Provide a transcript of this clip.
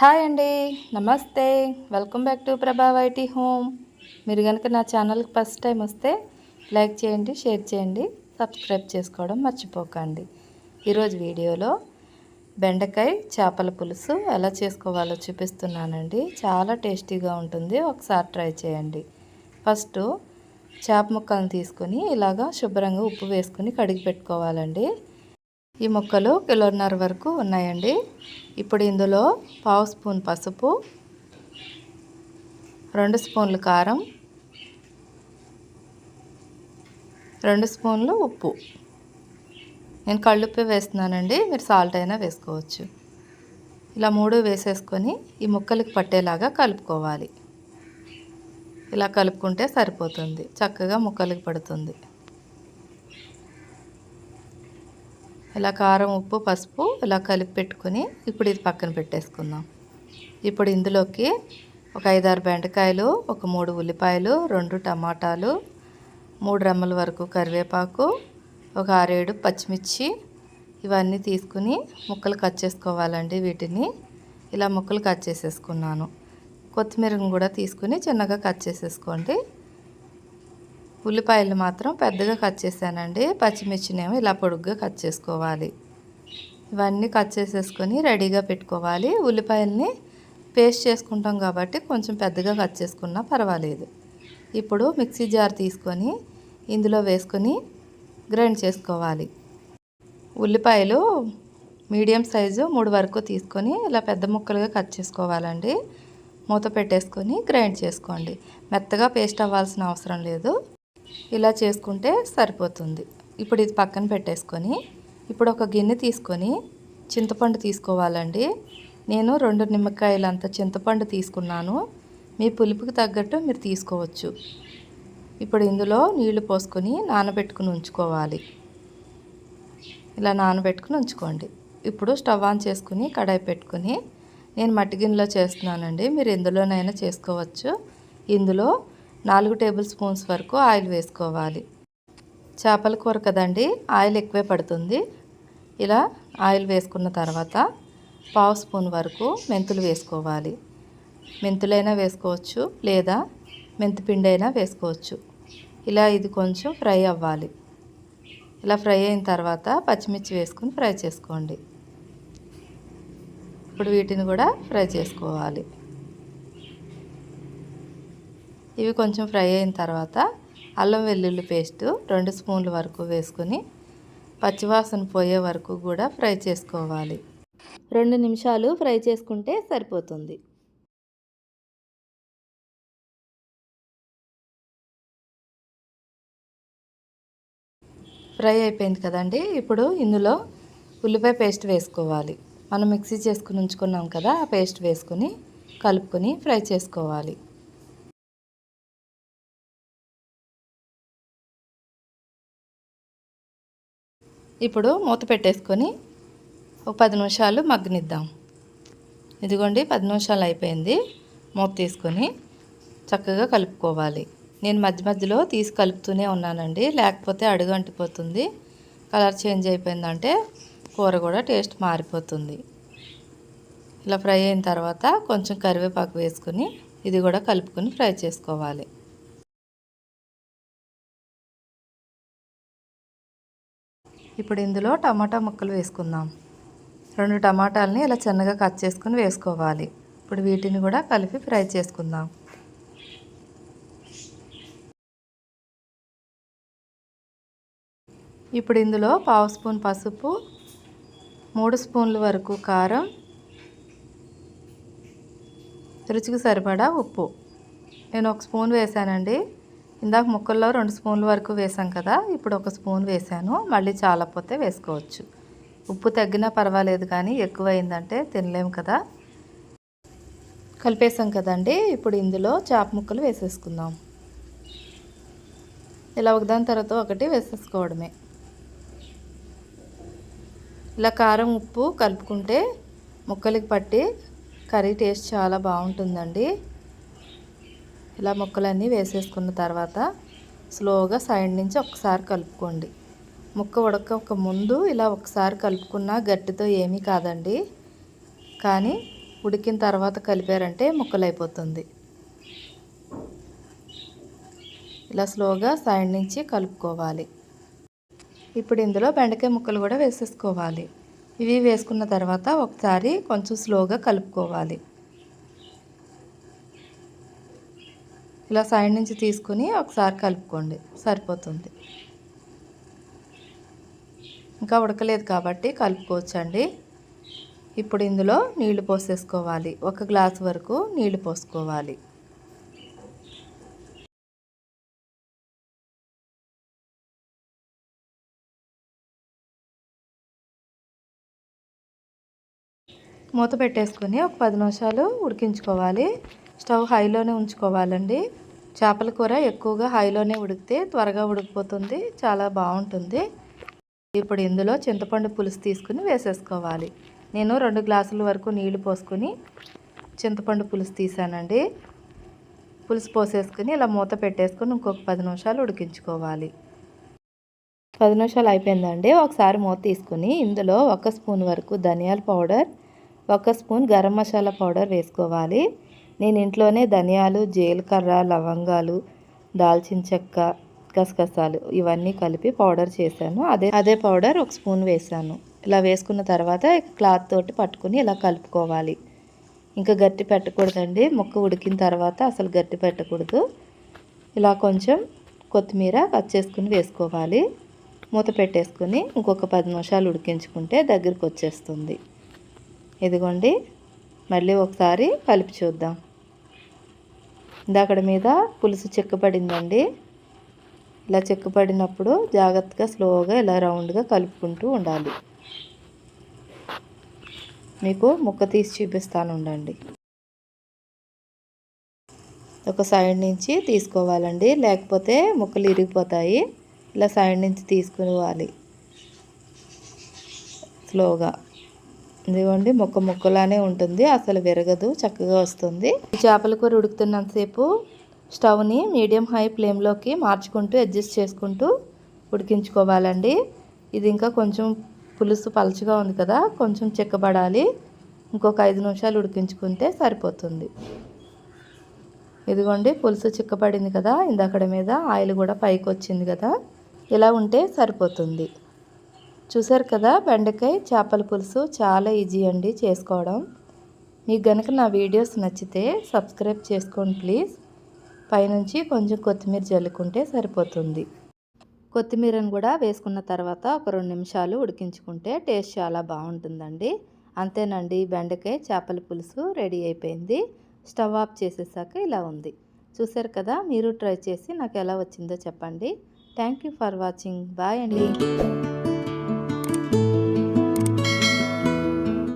Hi అండి నమస్తే. Welcome back to Prabha YT home. మీరు కనుక నా ఛానల్కి ఫస్ట్ టైం వస్తే లైక్ చేయండి షేర్ చేయండి సబ్స్క్రైబ్ చేసుకోవడం మర్చిపోకండి. ఈరోజు వీడియోలో బెండకాయ చేపల పులుసు ఎలా చేసుకోవాలో చూపిస్తున్నానండి. చాలా టేస్టీగా ఉంటుంది ఒకసారి ట్రై చేయండి. ఫస్ట్ చేప ముక్కలను తీసుకొని ఇలాగా శుభ్రంగా ఉప్పు వేసుకొని కడిగి పెట్టుకోవాలండి. ఈ ముక్కలు కిలోన్నర వరకు ఉన్నాయండి. ఇప్పుడు ఇందులో పావు స్పూన్ పసుపు రెండు స్పూన్లు కారం రెండు స్పూన్లు ఉప్పు. నేను కళ్ళుప్పి వేస్తున్నానండి మీరు సాల్ట్ అయినా వేసుకోవచ్చు. ఇలా మూడు వేసేసుకొని ఈ ముక్కలకి పట్టేలాగా కలుపుకోవాలి. ఇలా కలుపుకుంటే సరిపోతుంది చక్కగా ముక్కలకి పడుతుంది. ఇలా కారం ఉప్పు పసుపు ఇలా కలిపి పెట్టుకొని ఇప్పుడు ఇది పక్కన పెట్టేసుకుందాం. ఇప్పుడు ఇందులోకి ఒక ఐదారు బెండకాయలు ఒక మూడు ఉల్లిపాయలు రెండు టమాటాలు మూడు రెమ్మల వరకు కరివేపాకు ఒక ఆరేడు పచ్చిమిర్చి ఇవన్నీ తీసుకుని ముక్కలు కట్ చేసుకోవాలండి వీటిని. ఇలా ముక్కలు కట్ చేసేసుకున్నాను. కొత్తిమీరను కూడా తీసుకుని చిన్నగా కట్ చేసేసుకోండి. ఉల్లిపాయలు మాత్రం పెద్దగా కట్ చేశానండి. పచ్చిమిర్చినేమో ఇలా పొడుగ్గా కట్ చేసుకోవాలి. ఇవన్నీ కట్ చేసేసుకొని రెడీగా పెట్టుకోవాలి. ఉల్లిపాయల్ని పేస్ట్ చేసుకుంటాం కాబట్టి కొంచెం పెద్దగా కట్ చేసుకున్నా పర్వాలేదు. ఇప్పుడు మిక్సీ జార్ తీసుకొని ఇందులో వేసుకొని గ్రైండ్ చేసుకోవాలి. ఉల్లిపాయలు మీడియం సైజు మూడు వరకు తీసుకొని ఇలా పెద్ద ముక్కలుగా కట్ చేసుకోవాలండి. మూత పెట్టేసుకొని గ్రైండ్ చేసుకోండి. మెత్తగా పేస్ట్ అవ్వాల్సిన అవసరం లేదు. ఇలా చేసుకుంటే సరిపోతుంది. ఇప్పుడు ఇది పక్కన పెట్టేసుకొని ఇప్పుడు ఒక గిన్నె తీసుకొని చింతపండు తీసుకోవాలండి. నేను రెండు నిమ్మకాయలంత చింతపండు తీసుకున్నాను. మీ పులుపుకి తగ్గట్టు మీరు తీసుకోవచ్చు. ఇప్పుడు ఇందులో నీళ్ళు పోసుకొని నానబెట్టుకుని ఉంచుకోవాలి. ఇలా నానబెట్టుకుని ఉంచుకోండి. ఇప్పుడు స్టవ్ ఆన్ చేసుకుని కడాయి పెట్టుకుని నేను మట్టి గిన్నెలో చేస్తున్నానండి. మీరు ఎందులోనైనా చేసుకోవచ్చు. ఇందులో నాలుగు టేబుల్ స్పూన్స్ వరకు ఆయిల్ వేసుకోవాలి. చేపల కూర కదండి ఆయిల్ ఎక్కువే పడుతుంది. ఇలా ఆయిల్ వేసుకున్న తర్వాత పావు స్పూన్ వరకు మెంతులు వేసుకోవాలి. మెంతులైనా వేసుకోవచ్చు లేదా మెంతిపిండి అయినా వేసుకోవచ్చు. ఇలా ఇది కొంచెం ఫ్రై అవ్వాలి. ఇలా ఫ్రై అయిన తర్వాత పచ్చిమిర్చి వేసుకుని ఫ్రై చేసుకోండి. ఇప్పుడు వీటిని కూడా ఫ్రై చేసుకోవాలి. ఇవి కొంచెం ఫ్రై అయిన తర్వాత అల్లం వెల్లుల్లి పేస్ట్ రెండు స్పూన్ల వరకు వేసుకొని పచ్చివాసన పోయే వరకు కూడా ఫ్రై చేసుకోవాలి. రెండు నిమిషాలు ఫ్రై చేసుకుంటే సరిపోతుంది. ఫ్రై అయిపోయింది కదండి? ఇప్పుడు ఇందులో ఉల్లిపాయ పేస్ట్ వేసుకోవాలి. మనం మిక్సీ చేసుకుని ఉంచుకున్నాం కదా ఆ పేస్ట్ వేసుకొని కలుపుకొని ఫ్రై చేసుకోవాలి. ఇప్పుడు మూత పెట్టేసుకొని ఒక పది నిమిషాలు మగ్గనిద్దాం. ఇదిగోండి పది నిమిషాలు అయిపోయింది. మూత తీసుకొని చక్కగా కలుపుకోవాలి. నేను మధ్య మధ్యలో తీసి కలుపుతూనే ఉన్నానండి. లేకపోతే అడుగు అంటిపోతుంది. కలర్ చేంజ్ అయిపోయిందంటే కూర కూడా టేస్ట్ మారిపోతుంది. ఇలా ఫ్రై అయిన తర్వాత కొంచెం కరివేపాకు వేసుకొని ఇది కూడా కలుపుకొని ఫ్రై చేసుకోవాలి. ఇప్పుడు ఇందులో టమాటా ముక్కలు వేసుకుందాం. రెండు టమాటాలని ఇలా చిన్నగా కట్ చేసుకుని వేసుకోవాలి. ఇప్పుడు వీటిని కూడా కలిపి ఫ్రై చేసుకుందాం. ఇప్పుడు ఇందులో పావు స్పూన్ పసుపు మూడు స్పూన్ల వరకు కారం రుచికి సరిపడా ఉప్పు. నేను ఒక స్పూన్ వేసానండి ఇందాక ముక్కల్లో రెండు స్పూన్ల వరకు వేసాం కదా ఇప్పుడు ఒక స్పూన్ వేసాను. మళ్ళీ చాలకపోతే వేసుకోవచ్చు. ఉప్పు తగ్గినా పర్వాలేదు కానీ ఎక్కువైందంటే తినలేము కదా. కలిపేసాం కదండి ఇప్పుడు ఇందులో చేప ముక్కలు వేసేసుకుందాం. ఇలా ఒకదాని తర్వాత ఒకటి వేసేసుకోవడమే. ఇలా కారం ఉప్పు కలుపుకుంటే ముక్కలకి పట్టి కర్రీ టేస్ట్ చాలా బాగుంటుందండి. ఇలా ముక్కలన్నీ వేసేసుకున్న తర్వాత స్లోగా సైడ్ నుంచి ఒకసారి కలుపుకోండి. ముక్క ఉడకక ముందు ఇలా ఒకసారి కలుపుకున్న గట్టితో ఏమీ కాదండి. కానీ ఉడికిన తర్వాత కలిపారంటే ముక్కలు అయిపోతుంది ఇలా స్లోగా సైడ్ నుంచి కలుపుకోవాలి. ఇప్పుడు ఇందులో బెండకాయ ముక్కలు కూడా వేసేసుకోవాలి. ఇవి వేసుకున్న తర్వాత ఒకసారి కొంచెం స్లోగా కలుపుకోవాలి. ఇలా సైడ్ నుంచి తీసుకుని ఒకసారి కలుపుకోండి. సరిపోతుంది. ఇంకా ఉడకలేదు కాబట్టి కలుపుకోవచ్చండి. ఇప్పుడు ఇందులో నీళ్ళు పోసేసుకోవాలి. ఒక గ్లాస్ వరకు నీళ్ళు పోసుకోవాలి. మూత పెట్టేసుకొని ఒక పది నిమిషాలు ఉడికించుకోవాలి. స్టవ్ హైలోనే ఉంచుకోవాలండి. చేపల కూర ఎక్కువగా హైలోనే ఉడికితే త్వరగా ఉడికిపోతుంది చాలా బాగుంటుంది. ఇప్పుడు ఇందులో చింతపండు పులుసు తీసుకుని వేసేసుకోవాలి. నేను రెండు గ్లాసుల వరకు నీళ్ళు పోసుకొని చింతపండు పులుసు తీసానండి. పులుసు పోసేసుకుని ఇలా మూత పెట్టేసుకొని ఇంకొక పది నిమిషాలు ఉడికించుకోవాలి. పది నిమిషాలు అయిపోయిందండి. ఒకసారి మూత తీసుకుని ఇందులో ఒక స్పూన్ వరకు ధనియాల పౌడర్ ఒక స్పూన్ గరం మసాలా పౌడర్ వేసుకోవాలి. నేను ఇంట్లోనే ధనియాలు జీలకర్ర లవంగాలు దాల్చిన చెక్క గసగసాలు ఇవన్నీ కలిపి పౌడర్ చేశాను. అదే అదే పౌడర్ ఒక స్పూన్ వేసాను ఇలా వేసుకున్న తర్వాత క్లాత్ తోటి పట్టుకుని ఇలా కలుపుకోవాలి. ఇంకా గట్టి పెట్టకూడదండి. ముక్క ఉడికిన తర్వాత అసలు గట్టి పెట్టకూడదు. ఇలా కొంచెం కొత్తిమీర కట్ చేసుకుని వేసుకోవాలి. మూత పెట్టేసుకుని ఇంకొక పది నిమిషాలు ఉడికించుకుంటే దగ్గరికి వచ్చేస్తుంది. ఇదిగోండి. మళ్ళీ ఒకసారి కలిపి చూద్దాం. ఇందాకడ మీద పులుసు చెక్కపడిందండి ఇలా చెక్కపడినప్పుడు జాగ్రత్తగా స్లోగా ఇలా రౌండ్గా కలుపుకుంటూ ఉండాలి. మీకు ముక్క తీసి చూపిస్తాను ఉండండి. ఒక సైడ్ నుంచి తీసుకోవాలండి. లేకపోతే ముక్కలు ఇరిగిపోతాయి. ఇలా సైడ్ నుంచి తీసుకోవాలి స్లోగా. ఇదిగోండి ముక్క ముక్కలానే ఉంటుంది. అసలు విరగదు చక్కగా వస్తుంది. చేపల కూర ఉడుకుతున్నంతసేపు స్టవ్ని మీడియం హై ఫ్లేమ్లోకి మార్చుకుంటూ అడ్జస్ట్ చేసుకుంటూ ఉడికించుకోవాలండి. ఇది ఇంకా కొంచెం పులుసు పలుచగా ఉంది కదా కొంచెం చిక్కబడాలి. ఇంకొక ఐదు నిమిషాలు ఉడికించుకుంటే సరిపోతుంది. ఇదిగోండి పులుసు చిక్కబడింది కదా ఇందక్కడ మీద ఆయిల్ కూడా పైకి వచ్చింది కదా ఇలా ఉంటే సరిపోతుంది. చూసారు కదా బెండకాయ చేపల పులుసు చాలా ఈజీ అండి చేసుకోవడం. మీకు గనుక నా వీడియోస్ నచ్చితే సబ్స్క్రైబ్ చేసుకోండి ప్లీజ్. పైనుంచి కొంచెం కొత్తిమీర జల్లుకుంటే సరిపోతుంది. కొత్తిమీరను కూడా వేసుకున్న తర్వాత ఒక రెండు నిమిషాలు ఉడికించుకుంటే టేస్ట్ చాలా బాగుంటుందండి. అంతేనండి బెండకాయ చేపల పులుసు రెడీ అయిపోయింది. స్టవ్ ఆఫ్ చేసేసాక ఇలా ఉంది. చూసారు కదా మీరు ట్రై చేసి నాకు ఎలా వచ్చిందో చెప్పండి. Thank for watching. బాయ్ అండి.